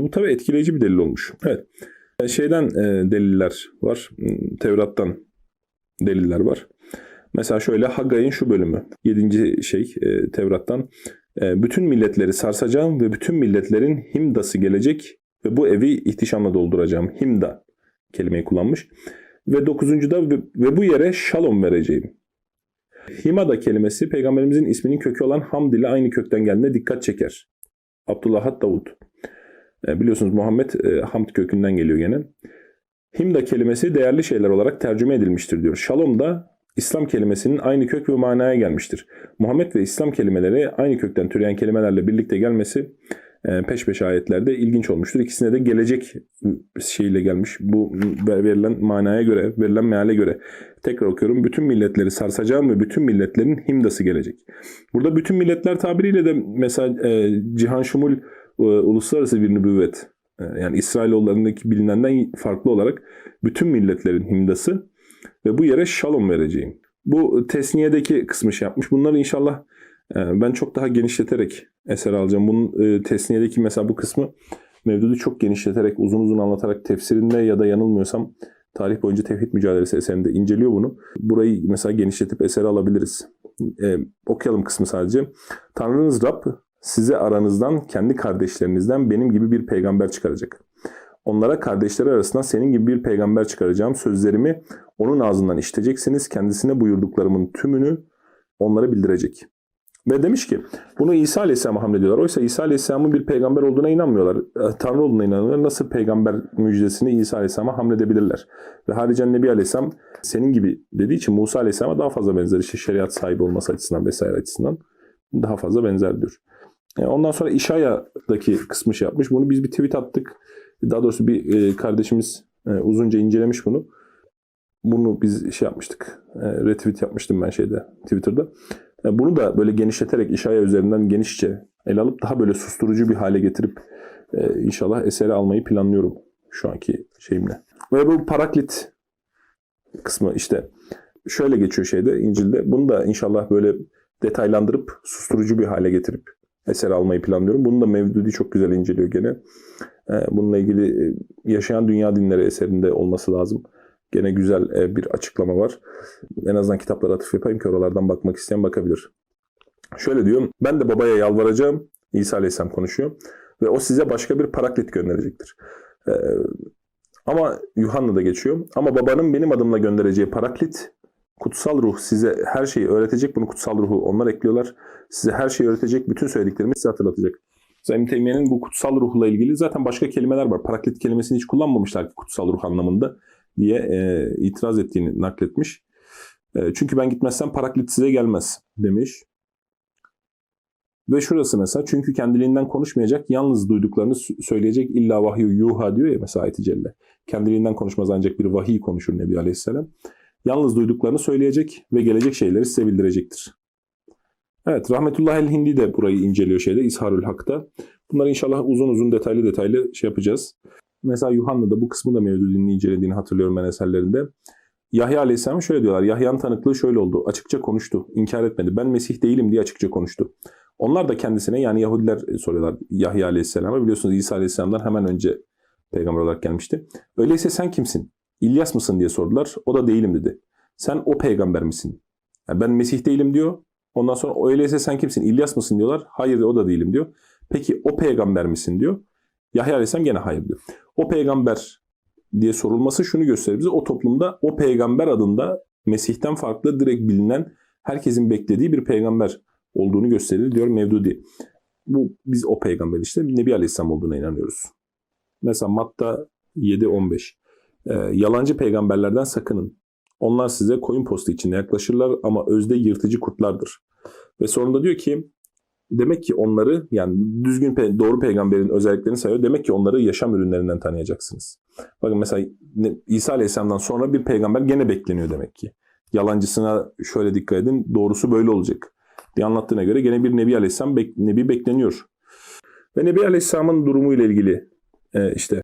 Bu tabii etkileyici bir delil olmuş. Evet. E, Şeyden e, deliller var. Hmm, Tevrat'tan deliller var. Mesela şöyle Haggai'nin şu bölümü. Yedinci şey e, Tevrat'tan. E, bütün milletleri sarsacağım ve bütün milletlerin himdası gelecek ve bu evi ihtişamla dolduracağım. Himda kelimeyi kullanmış. Ve dokuzuncuda ve, ve bu yere şalom vereceğim. Himada kelimesi peygamberimizin isminin kökü olan Hamd ile aynı kökten geldiğine dikkat çeker. Abdullah Davud. E, biliyorsunuz Muhammed e, Hamd kökünden geliyor gene. Himda kelimesi değerli şeyler olarak tercüme edilmiştir diyor. Şalom da İslam kelimesinin aynı kök ve manaya gelmiştir. Muhammed ve İslam kelimeleri aynı kökten türeyen kelimelerle birlikte gelmesi e, peş peşe ayetlerde ilginç olmuştur. İkisine de gelecek şeyle gelmiş. Bu verilen manaya göre, verilen meale göre. Tekrar okuyorum. Bütün milletleri sarsacağım ve bütün milletlerin himdası gelecek. Burada bütün milletler tabiriyle de mesela Cihan Şumul e, uluslararası bir nübüvvet. E, yani İsrailoğullarındaki bilinenden farklı olarak bütün milletlerin himdası ve bu yere şalom vereceğim. Bu tesniyedeki kısmı şey yapmış. Bunları inşallah e, ben çok daha genişleterek eser alacağım. Bunun e, tesniyedeki mesela bu kısmı mevdudu çok genişleterek, uzun uzun anlatarak tefsirinde ya da yanılmıyorsam tarih boyunca tevhid mücadelesi eserinde inceliyor bunu. Burayı mesela genişletip esere alabiliriz. E, okuyalım kısmı sadece. Tanrınız Rab size aranızdan kendi kardeşlerinizden benim gibi bir peygamber çıkaracak. Onlara kardeşleri arasından senin gibi bir peygamber çıkaracağım. Sözlerimi onun ağzından işiteceksiniz. Kendisine buyurduklarımın tümünü onlara bildirecek. Ve demiş ki bunu İsa Aleyhisselam'a hamlediyorlar. Oysa İsa Aleyhisselam'ın bir peygamber olduğuna inanmıyorlar. E, Tanrı olduğuna inanıyorlar. Nasıl peygamber müjdesini İsa Aleyhisselam'a hamledebilirler? Ve haricen Nebi Aleyhisselam senin gibi dediği için Musa Aleyhisselam'a daha fazla benzer. İşte şeriat sahibi olması açısından vesaire açısından daha fazla benzer diyor. E, Ondan sonra İşaya'daki kısmı şey yapmış. Bunu biz bir tweet attık. Daha doğrusu bir e, kardeşimiz e, uzunca incelemiş bunu. Bunu biz şey yapmıştık. Retweet yapmıştım ben şeyde Twitter'da. Bunu da böyle genişleterek İşaya üzerinden genişçe ele alıp daha böyle susturucu bir hale getirip inşallah eseri almayı planlıyorum şu anki şeyimle. Ve bu paraklit kısmı işte şöyle geçiyor şeyde İncil'de. Bunu da inşallah böyle detaylandırıp susturucu bir hale getirip eser almayı planlıyorum. Bunu da Mevdudi çok güzel inceliyor gene. Ee, Bununla ilgili e, Yaşayan Dünya Dinleri eserinde olması lazım. Gene güzel e, bir açıklama var. En azından kitaplara atıf yapayım ki oralardan bakmak isteyen bakabilir. Şöyle diyor. Ben de babaya yalvaracağım. İsa Aleyhisselam konuşuyor. Ve o size başka bir paraklit gönderecektir. Ee, ama Yuhanna'da geçiyor. Ama babanın benim adımla göndereceği paraklit kutsal ruh size her şeyi öğretecek. Bunu kutsal ruhu onlar ekliyorlar. Size her şeyi öğretecek. Bütün söylediklerimi size hatırlatacak. İbn Teymiye'nin bu kutsal ruhla ilgili zaten başka kelimeler var. Paraklit kelimesini hiç kullanmamışlar ki kutsal ruh anlamında diye e, itiraz ettiğini nakletmiş. E, çünkü ben gitmezsem paraklit size gelmez demiş. Ve şurası mesela çünkü kendiliğinden konuşmayacak, yalnız duyduklarını söyleyecek illa vahyu yuha diyor ya mesela ayet-i celle. Kendiliğinden konuşmaz ancak bir vahiy konuşur Nebi Aleyhisselam. Yalnız duyduklarını söyleyecek ve gelecek şeyleri size bildirecektir. Evet, Rahmetullah el Hindi de burayı inceliyor şeyde, İsharül Hak'ta. Bunları inşallah uzun uzun detaylı detaylı şey yapacağız. Mesela Yuhanna'da bu kısmı da Mevdudi'nin incelediğini hatırlıyorum ben eserlerinde. Yahya Aleyhisselam şöyle diyorlar. Yahya'nın tanıklığı şöyle oldu. Açıkça konuştu. inkar etmedi. Ben Mesih değilim diye açıkça konuştu. Onlar da kendisine yani Yahudiler soruyorlar Yahya Aleyhisselam'a. Biliyorsunuz İsa Aleyhisselam'dan hemen önce peygamber olarak gelmişti. Öyleyse sen kimsin? İlyas mısın diye sordular. O da değilim dedi. Sen o peygamber misin? Yani ben Mesih değilim diyor. Ondan sonra öyleyse sen kimsin? İlyas mısın diyorlar. Hayır o da değilim diyor. Peki o peygamber misin diyor. Yahya Aleyhisselam gene hayır diyor. O peygamber diye sorulması şunu gösterir bize. O toplumda o peygamber adında Mesih'ten farklı direkt bilinen herkesin beklediği bir peygamber olduğunu gösterir diyor Mevdudi. Bu biz o peygamber işte Nebi Aleyhisselam olduğuna inanıyoruz. Mesela Matta 7-15 Ee, Yalancı peygamberlerden sakının. Onlar size koyun postu içinde yaklaşırlar ama özde yırtıcı kurtlardır. Ve sonunda diyor ki demek ki onları yani düzgün pe- doğru peygamberin özelliklerini sayıyor. Demek ki onları yaşam ürünlerinden tanıyacaksınız. Bakın mesela İsa Aleyhisselam'dan sonra bir peygamber gene bekleniyor demek ki. Yalancısına şöyle dikkat edin doğrusu böyle olacak diye anlattığına göre gene bir Nebi Aleyhisselam bek- Nebi bekleniyor. Ve Nebi Aleyhisselam'ın durumuyla ilgili e, işte